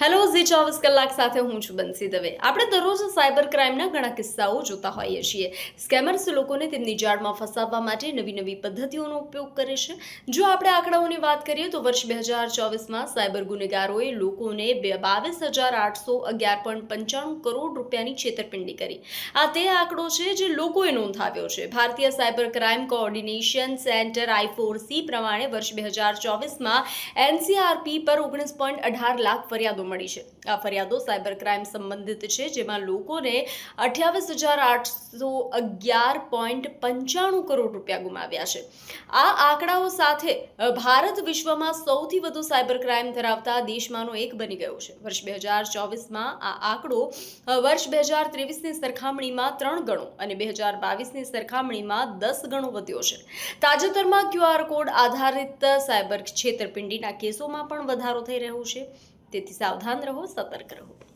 Hello, Zee ચોવીસ કલાક સાથે હું છું બંસી દવે. આપણે દરરોજ સાયબર ક્રાઇમના ઘણા કિસ્સાઓ જોતા હોઈએ છીએ. સ્કેમર્સ લોકોને તેમની જાળમાં ફસાવવા માટે નવી નવી પદ્ધતિઓનો ઉપયોગ કરે છે. જો આપણે આંકડાઓની વાત કરીએ તો વર્ષ બે હજાર ચોવીસમાં સાયબર ગુનેગારોએ લોકોને બે બાવીસ હજાર આઠસો અગિયાર પોઈન્ટ પંચાણું કરોડ રૂપિયાની છેતરપિંડી કરી. આ તે આંકડો છે જે લોકોએ નોંધાવ્યો છે. ભારતીય cyber crime coordination centre I four C પ્રમાણે વર્ષ બે હજાર ચોવીસમાં એનસીઆરપી પર ઓગણીસ પોઈન્ટ અઢાર લાખ ફરિયાદો મળી છે. આ ફરિયાદો સાયબર ક્રાઇમ સંબંધિત છે, જેમાં લોકોને અઠ્યાવીસ હજાર આઠસો અગિયાર પોઈન્ટ પંચાણું કરોડ રૂપિયા ગુમાવ્યા છે. આ આંકડાઓ સાથે ભારત વિશ્વમાં સૌથી વધુ સાયબર ક્રાઇમ ધરાવતા દેશમાંનો એક બની ગયો છે. વર્ષ બે હજાર ચોવીસમાં આ આંકડો વર્ષ બે હજાર ત્રેવીસની સરખામણીમાં ત્રણ ગણો અને બે હજાર બાવીસની સરખામણીમાં દસ ગણો વધ્યો છે. તાજેતરમાં ક્યુઆર કોડ આધારિત સાયબર છેતરપિંડીના કેસોમાં પણ વધારો થઈ રહ્યો છે. તેથી સાવધાન રહો સતર્ક રહો.